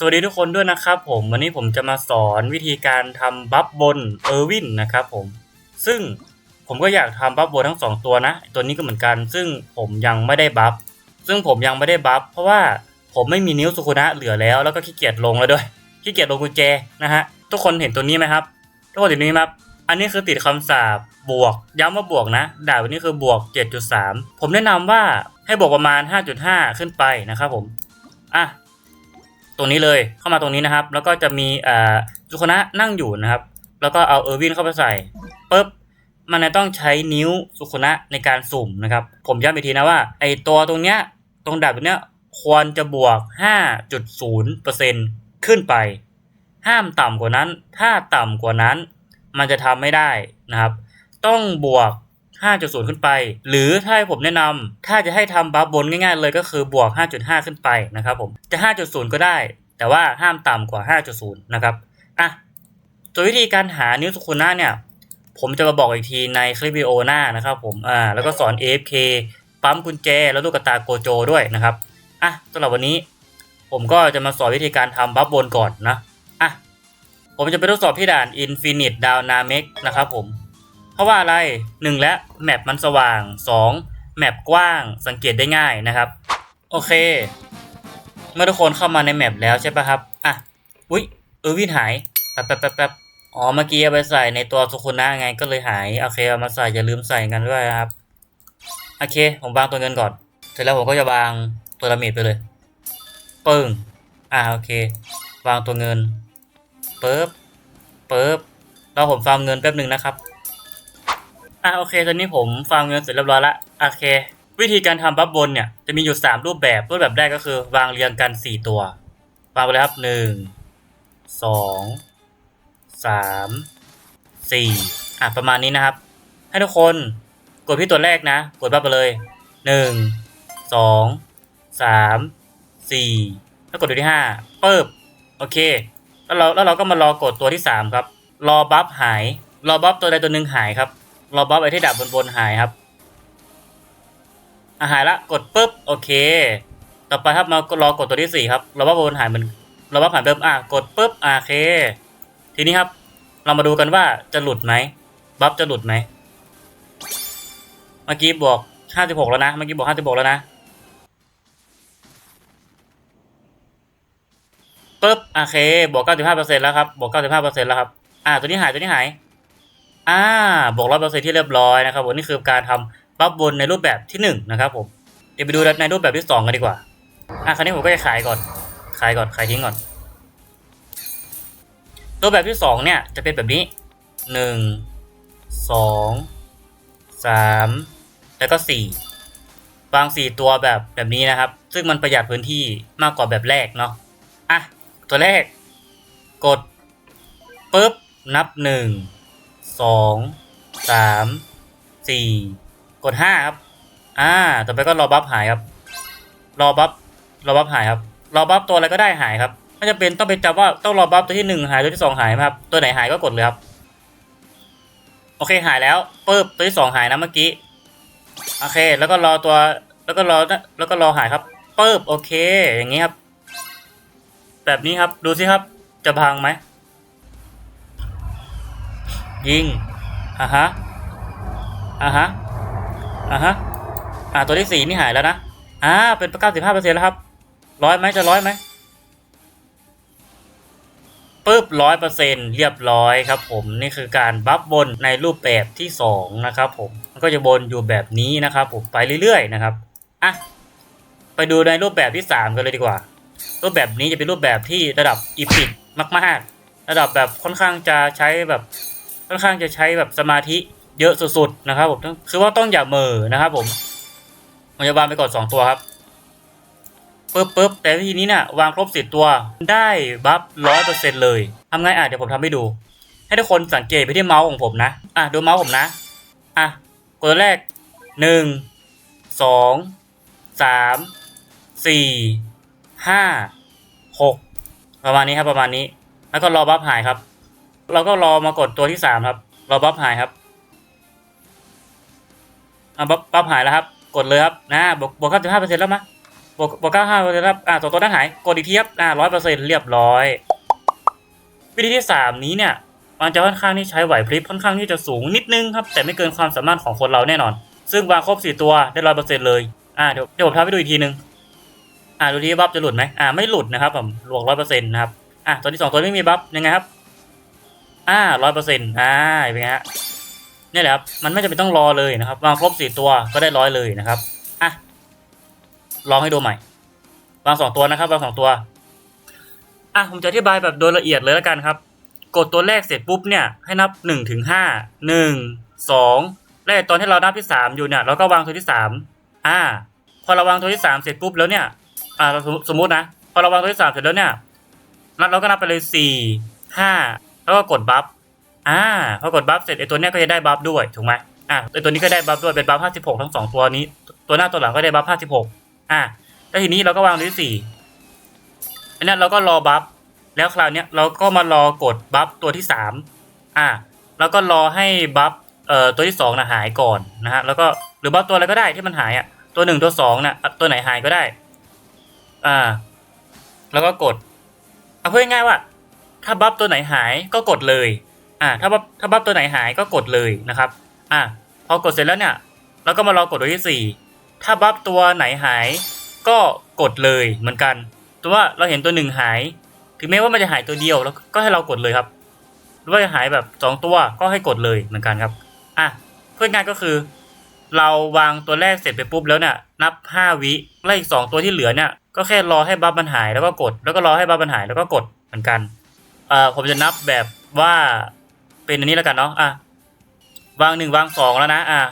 สวัสดีทุกคนด้วยนะครับผม วันนี้ผมจะมาสอนวิธีการทำบัฟบนเออร์วินนะครับผม ซึ่งผมก็อยากทำบัฟบนทั้งสองตัวนะ ตัวนี้ก็เหมือนกัน ซึ่งผมยังไม่ได้บัฟ ซึ่งผมยังไม่ได้บัฟเพราะว่าผมไม่มีนิ้วสุคุนะเหลือแล้ว แล้วก็ขี้เกียจลงแล้วด้วย ขี้เกียจลงกุญแจนะฮะ ทุกคนเห็นตัวนี้ไหมครับ ทุกคนเห็นตัวนี้ไหมครับ อันนี้คือติดคำสาบบวก ย้ำว่าบวกนะ ดาบอันนี้คือบวก 7.3 ผมแนะนำว่าให้บวกประมาณ 5.5 ขึ้นไปนะครับผม อะ ตรงนี้เลยเข้ามาตรงนี้นะครับ แล้วก็จะมีอ่าสุคนะนั่งอยู่นะครับ แล้วก็เอาเออร์วินเข้าไปใส่ปุ๊บมันจะต้องใช้นิ้วสุคนะในการสุ่มนะครับ ผมย้ำอีกทีนะว่าไอตัวตรงเนี้ยตรงดาบตรงเนี้ยควรจะบวก 5.0%ขึ้นไป ห้ามต่ำกว่านั้น ถ้าต่ำกว่านั้น มันจะทำไม่ได้นะครับ ต้องบวก 5.0 ขึ้นไป หรือถ้าให้ผมแนะนำถ้าจะให้ทำบัฟบนง่ายๆเลยก็คือบวก 5.5 ขึ้นไปนะครับผมจะ 5.0 ก็ได้ แต่ว่าห้ามต่ำกว่า 5.0 นะครับอะตัววิธีการหานิ้วสุขุนะเนี่ย ผมจะมาบอกอีกทีในคลิปวิดีโอหน้านะครับผมอ่าแล้วก็สอน AFK ปั๊มกุญแจ แล้วลูกกระตาโกโจด้วยนะครับอะสำหรับวันนี้ ผมก็จะมาสอนวิธีการทำบัฟบนก่อนนะอะผมจะไปทดสอบที่ด่าน Infinite Dynamic นะครับผม เพราะว่าอะไรหนึ่งและแมปมันสว่างสองแมปกว้างสังเกตได้ง่ายนะครับ โอเค เมื่อทุกคนเข้ามาในแมปแล้วใช่ปะครับอะอุ๊ยเออวินหายแป๊บแป๊บแป๊บแป๊บอ๋อเมื่อกี้เอาไปใส่ในตัวสุคุนะไงก็เลยหายโอเคเอามาใส่อย่าลืมใส่กันด้วยนะครับโอเค ผมวางตัวเงินก่อน เสร็จแล้วผมก็จะวางตัวดาเมจไปเลยปึ้งอ่าโอเค วางตัวเงินเปึ๊บปึ๊บแล้วผมฟาร์มเงินแป๊บหนึ่งนะครับ อะโอเค ตอนนี้ผมฟาร์มเงินเสร็จเรียบร้อยละโอเค วิธีการทำบัฟบนเนี่ยจะมีอยู่ 3 รูปแบบ รูปแบบแรกก็คือ วางเรียงกัน 4 ตัว วางไปเลยครับ 1 2 3 4อะประมาณนี้นะครับ ให้ทุกคนกดที่ตัวแรกนะ กดบัฟไปเลย 1 2 3 4 แล้วกดตัวที่5เปิบโอเค แล้วเราแล้วเราก็มารอกดตัวที่ 3 ครับ รอบัฟหาย รอบัฟตัวใดตัวหนึ่งหายครับ รอบัฟไอ้ที่ดับบนบนหายครับอะหายละกดปุ๊บโอเค ต่อไปครับมารอกดตัวที่สี่ครับรอบัฟบนหายมันรอบัฟหายเดิมอะกดปุ๊บอะโอเค ทีนี้ครับเรามาดูกันว่าจะหลุดไหมบัฟจะหลุดไหมเมื่อกี้บวกห้าสิบหกแล้วนะเมื่อกี้บวกห้าสิบหกแล้วนะปุ๊บโอเคบวกเก้าสิบห้าเปอร์เซ็นต์แล้วครับบวกเก้าสิบห้าเปอร์เซ็นต์แล้วครับอ่าตัวนี้หายตัวนี้หาย อ่าบวกร้อยเปอร์เซ็นที่เรียบร้อยนะครับผมนี่คือการทำบัฟบนในรูปแบบที่หนึ่งนะครับผมเดี๋ยวไปดูในรูปแบบที่สองกันดีกว่าอะคราวนี้ผมก็จะขายก่อน ขายก่อนขายทิ้งก่อน รูปแบบที่สองเนี่ยจะเป็นแบบนี้หนึ่งสองสามแล้วก็สี่วางสี่ตัวแบบแบบนี้นะครับ ซึ่งมันประหยัดพื้นที่มากกว่าแบบแรกเนาะอะตัวแรก กดปุ๊บนับหนึ่ง สองสามสี่กดห้าครับ อ่า ต่อไปก็รอบัฟหายครับ รอบัฟรอบัฟหายครับ รอบัฟตัวอะไรก็ได้หายครับไม่จำเป็นต้องไปจับว่าต้องรอบัฟตัวที่หนึ่งหายตัวที่สองหายไหมครับ ตัวไหนหายก็กดเลยครับ โอเคหายแล้วปึ๊บตัวที่สองหายนะเมื่อกี้โอเค แล้วก็รอตัว แล้วก็รอแล้วก็รอหายครับปึ๊บโอเค อย่างนี้ครับ แบบนี้ครับดูสิครับจะพังไหม ยิงอะฮะอะฮะอะฮะอ่าตัวที่สี่นี่หายแล้วนะอ่าเป็นเก้าสิบห้าเปอร์เซ็นต์แล้วครับร้อยไหมจะร้อยไหมปึ๊บร้อยเปอร์เซ็นเรียบร้อยครับผมนี่คือการบัฟบนในรูปแบบที่สองนะครับผมมันก็จะบนอยู่แบบนี้นะครับผมไปเรื่อยๆนะครับอะไปดูในรูปแบบที่สามกันเลยดีกว่า รูปแบบนี้จะเป็นรูปแบบที่ระดับอีพิกมาก ๆ ระดับแบบค่อนข้างจะใช้แบบ ค่อนข้างจะใช้แบบสมาธิเยอะสุดๆนะครับผมคือว่าต้องอย่าเมอนะครับผมผมจะวางไปก่อนสองตัวครับปึ๊บปึ๊บแต่ทีนี้เนี่ยวางครบสิบตัวได้บัฟร้อยเปอร์เซ็นต์เลยทำไงอะเดี๋ยวผมทำให้ดู ให้ทุกคนสังเกตไปที่เมาส์ของผมนะ อะดูเมาส์ผมนะ อะกดตัวแรกหนึ่งสองสามสี่ห้าหกประมาณนี้ครับประมาณนี้ แล้วก็รอบัฟหายครับ เราก็รอมากดตัวที่สามครับรอบัฟหายครับอะบัฟบัฟหายแล้วครับ กดเลยครับนะบวกบวกเก้าสิบห้าเปอร์เซ็นต์แล้วมะบวกบวกเก้าห้าเปอร์เซ็นต์ครับอ่าสองตัวนั้นหายกดอีกทีครับอ่าร้อยเปอร์เซ็นต์เรียบร้อย วิธีที่สามนี้เนี่ย มันจะค่อนข้างที่ใช้ไหวพริบค่อนข้างที่จะสูงนิดนึงครับ แต่ไม่เกินความสามารถของคนเราแน่นอน ซึ่งวางครบสี่ตัวได้ร้อยเปอร์เซ็นต์เลยอ่าเดี๋ยวเดี๋ยวผมทำให้ดูอีกทีนึงอ่าดูที่บัฟจะหลุดไหมอ่าไม่หลุดนะครับผมบวกร้อยเปอร์เซ็นต์นะครับอะตัวที่สองตัวไม่มีบัฟยังไงครับ อ่าร้อยเปอร์เซ็นต์อ่าเป็นไงฮะนี่แหละครับ มันไม่จำเป็นต้องรอเลยนะครับ วางครบสี่ตัวก็ได้ร้อยเลยนะครับ อะ ลองให้ดูใหม่ วางสองตัวนะครับ วางสองตัว อะ ผมจะอธิบายแบบโดยละเอียดเลยแล้วกันครับ กดตัวแรกเสร็จปุ๊บเนี่ย ให้นับหนึ่งถึงห้า หนึ่ง สองและตอนที่เรานับที่สามอยู่เนี่ย เราก็วางตัวที่สาม อ่า พอเราวางตัวที่สามเสร็จปุ๊บแล้วเนี่ย อ่าเราสมมติสมมตินะ พอเราวางตัวที่สามเสร็จแล้วเนี่ย นับเราก็นับไปเลยสี่ ห้า แล้วก็กดบัฟอ่าพอกดบัฟเสร็จไอตัวเนี้ยก็จะได้บัฟด้วยถูกไหมอ่าไอตัวนี้ก็ได้บัฟด้วยเป็นบัฟห้าสิบหกทั้งสองตัวนี้ ตัวหน้าตัวหลังก็ได้บัฟห้าสิบหกอ่าแล้วทีนี้เราก็วางตัวที่สี่อันนี้เราก็รอบัฟแล้วคราวเนี้ยเราก็มารอกดบัฟตัวที่สามอ่าแล้วก็รอให้บัฟเอ่อตัวที่สองนะหายก่อนนะฮะแล้วก็หรือบัฟตัวอะไรก็ได้ที่มันหายอะตัวหนึ่งตัวสองนะตัวไหนหายก็ได้ อ่า แล้วก็กดเอาพูดง่ายว่า ถ้าบัฟตัวไหนหายก็กดเลย อ่า ถ้าบัฟถ้าบัฟตัวไหนหายก็กดเลยนะครับ อ่าพอกดเสร็จแล้วเนี่ยเราก็มารอกดตัวที่สี่ถ้าบัฟตัวไหนหายก็กดเลยเหมือนกันต่ว่าเราเห็นตัวหนึ่งหาย ถึงแม้ว่ามันจะหายตัวเดียวแล้วก็ให้เรากดเลยครับ หรือว่าจะหายแบบสองตัวก็ให้กดเลยเหมือนกันครับ อะพูดง่ายก็คือ เราวางตัวแรกเสร็จไปปุ๊บแล้วเนี่ยนับห้าวิแล้วอีกสองตัวที่เหลือเนี่ยก็แค่รอให้บัฟมันหายแล้วก็กด แล้วก็รอให้บัฟมันหายแล้วก็กดเหมือนกัน อ่อผมจะนับแบบว่าเป็นอันนี้แล้วกันเนาะอะวางหนึ่งวางสองแล้วนะอะ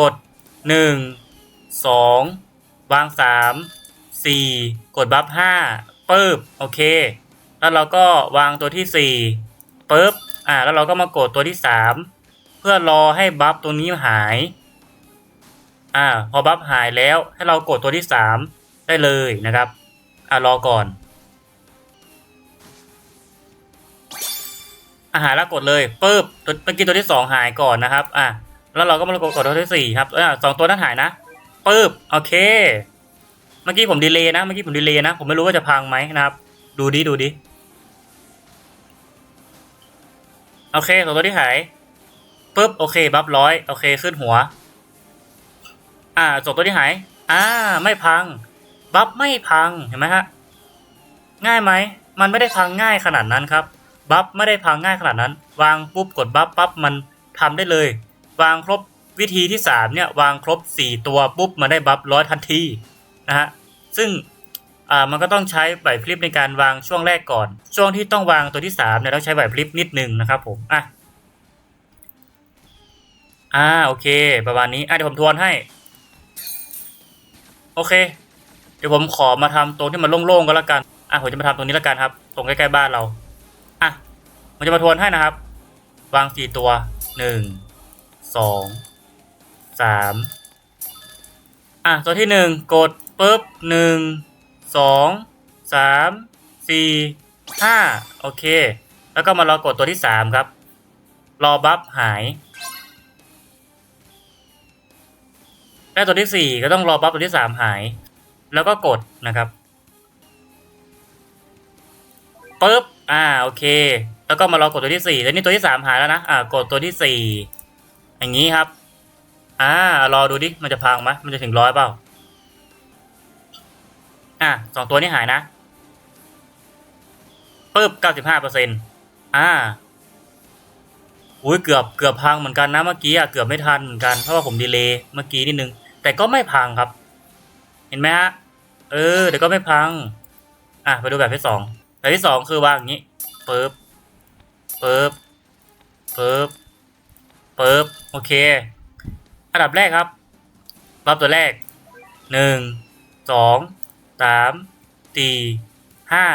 กดหนึ่งสองวางสามสี่กดบัฟห้าปึ๊บโอเค แล้วเราก็วางตัวที่สี่ปึ๊บอะแล้วเราก็มากดตัวที่สามเพื่อรอให้บัฟตัวนี้หาย อ่า พอบัฟหายแล้วให้เรากดตัวที่สามได้เลยนะครับ อ่ารอก่อน อาหารแล้วกดเลยปึ๊บตัวเมื่อกี้ตัวที่สองหายก่อนนะครับอะแล้วเราก็มากดกดตัวที่สี่ครับอะสองตัวนั้นหายนะปึ๊บโอเค เมื่อกี้ผมดีเลย์นะเมื่อกี้ผมดีเลย์นะ ผมไม่รู้ว่าจะพังไหมนะครับ ดูดิดูดิโอเคสองตัวที่หายปึ๊บโอเคบัฟร้อยโอเคขึ้นหัว อ่าสองตัวที่หายอ่าไม่พังบัฟไม่พังเห็นไหมฮะง่ายไหมมันไม่ได้พังง่ายขนาดนั้นครับ บัฟไม่ได้พังง่ายขนาดนั้น วางปุ๊บกดบัฟปั๊บมันทำได้เลย วางครบวิธีที่สามเนี่ย วางครบสี่ตัวปุ๊บมันได้บัฟร้อยทันทีนะฮะซึ่งอ่ามันก็ต้องใช้ไหวพริบในการวางช่วงแรกก่อน ช่วงที่ต้องวางตัวที่สามเนี่ยต้องใช้ไหวพริบนิดนึงนะครับผมอะอ่าโอเค ประมาณนี้อะเดี๋ยวผมทวนให้ โอเค เดี๋ยวผมขอมาทำตรงที่มันโล่งๆก็แล้วกันอะผมจะมาทำตรงนี้แล้วกันครับ ตรงใกล้ๆบ้านเรา มันจะมาทวนให้นะครับ วางสี่ตัวหนึ่งสองสามอะตัวที่หนึ่งกดปุ๊บหนึ่งสองสามสี่ห้าโอเค แล้วก็มารอกดตัวที่สามครับ รอบัฟหายได้ตัวที่สี่ก็ต้องรอบัฟตัวที่สามหาย แล้วก็กดนะครับปึ๊บอ่าโอเค แล้วก็มารอกดตัวที่สี่แล้วนี่ตัวที่สามหายแล้วนะอ่ากดตัวที่สี่อย่างนี้ครับ อ่ารอดูดิมันจะพังไหมมันจะถึงร้อยเปล่าอ่าสองตัวนี้หายนะปึ๊บเก้าสิบห้าเปอร์เซ็นต์อ่าอุ้ยเกือบเกือบพังเหมือนกันนะเมื่อกี้อะเกือบไม่ทันเหมือนกันเพราะว่าผมดีเลย์เมื่อกี้นิดนึง แต่ก็ไม่พังครับ เห็นไหมฮะเออเดี๋ยวก็ไม่พัง อะไปดูแบบที่สองแบบที่สองคือวางอย่างนี้ปึ๊บ ปึ๊บปึ๊บปึ๊บโอเค อันดับแรกครับบัฟตัวแรกหนึ่งสองสามสี่ห้า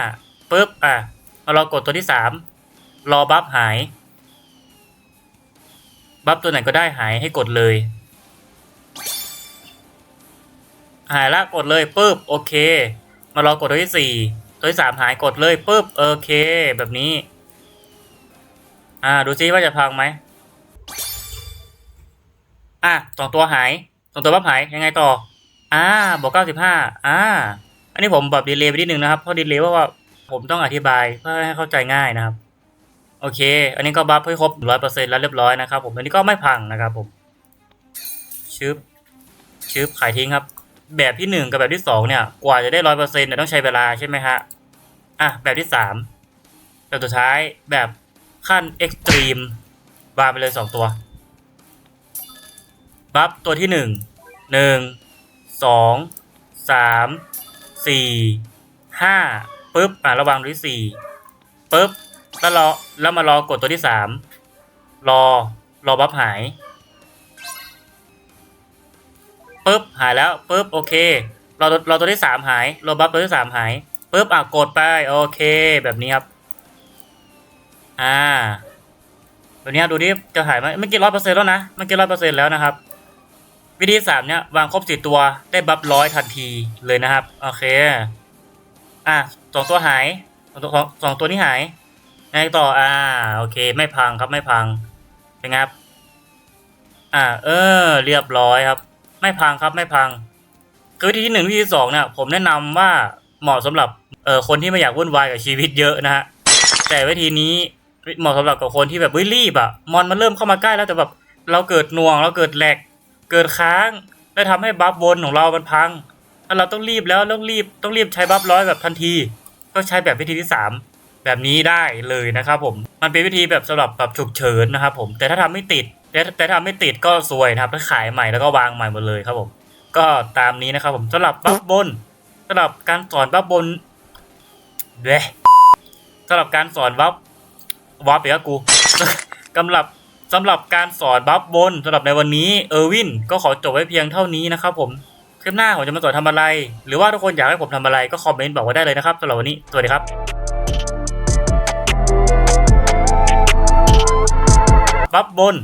ปึ๊บอะเอาเรากดตัวที่สามรอบัฟหาย บัฟตัวไหนก็ได้หายให้กดเลย หายละกดเลยปึ๊บโอเค มารอกดตัวที่สี่ตัวที่สามหายกดเลยปึ๊บโอเค แบบนี้ อ่า ดูซิว่าจะพังไหมอะสองตัวหายสองตัวบัฟหายยังไงต่อ อ่าบอกเก้าสิบห้าอ่า อันนี้ผมแบบดีเลย์ไปนิดนึงนะครับเพราะดีเลย์ว่าว่าผมต้องอธิบายเพื่อให้เข้าใจง่ายนะครับ โอเค อันนี้ก็บัฟให้ครบร้อยเปอร์เซ็นต์แล้วเรียบร้อยนะครับ ผมอันนี้ก็ไม่พังนะครับผมชึบชึบขายทิ้งครับ แบบที่หนึ่งกับแบบที่สองเนี่ย กว่าจะได้ร้อยเปอร์เซ็นต์ต้องใช้เวลาใช่ไหมฮะอะแบบที่สามแบบสุดท้ายแบบ ขั้นเอ็กซ์ตรีมวางไปเลยสองตัวบัฟตัวที่หนึ่งหนึ่งสองสามสี่ห้าปึ๊บอะระวังตัวที่สี่ปึ๊บแล้วรอแล้วมารอกดตัวที่สามรอรอบัฟหายปึ๊บหายแล้วปึ๊บโอเครอรอตัวที่สามหายรอบัฟตัวที่สามหายปึ๊บอะกดไปโอเค แบบนี้ครับ อ่าแบบนี้ดูดิจะหายไหมเมื่อกี้ร้อยเปอร์เซ็นต์แล้วนะเมื่อกี้ร้อยเปอร์เซ็นต์แล้วนะครับ วิธีสามเนี่ยวางครบสี่ตัวได้บัฟร้อยทันทีเลยนะครับ โอเค อะสองตัวหายสองตัวสองตัวนี้หายไงต่ออ่าโอเค ไม่พังครับไม่พังเป็นไงครับอ่า เออ เรียบร้อยครับ ไม่พังครับไม่พัง คือวิธีที่หนึ่งวิธีที่สองเนี่ยผมแนะนำว่าเหมาะสำหรับเอ่อคนที่ไม่อยากวุ่นวายกับชีวิตเยอะนะฮะแต่วิธีนี้ เหมาะสำหรับกับคนที่แบบเฮ้ยรีบอะมอนมันเริ่มเข้ามาใกล้แล้วแต่แบบเราเกิดหน่วง เราเกิดแหลกเกิดค้างและทำให้บัฟบนของเรามันพังถ้าเราต้องรีบแล้วต้องรีบต้องรีบใช้บัฟร้อยแบบทันที ก็ใช้แบบวิธีที่สามแบบนี้ได้เลยนะครับผมมันเป็นวิธีแบบสำหรับแบบฉุกเฉินนะครับผมแต่ถ้าทำไม่ติดแต่แต่ถ้าทำไม่ติดก็ซวยนะครับถ้าขายใหม่แล้วก็วางใหม่หมดเลยครับผม ก็ตามนี้นะครับผมสำหรับบัฟบนสำหรับการสอนบัฟบนเด้สำหรับการสอนบัฟ วับไปแล้วกูสำหรับสำหรับการสอนบัฟบนสำหรับในวันนี้เออร์วินก็ขอจบไว้เพียงเท่านี้นะครับผมคลิปหน้าผมจะมาสอนทำอะไร หรือว่าทุกคนอยากให้ผมทำอะไรก็คอมเมนต์บอกว่าได้เลยนะครับสำหรับวันนี้ สวัสดีครับบัฟบน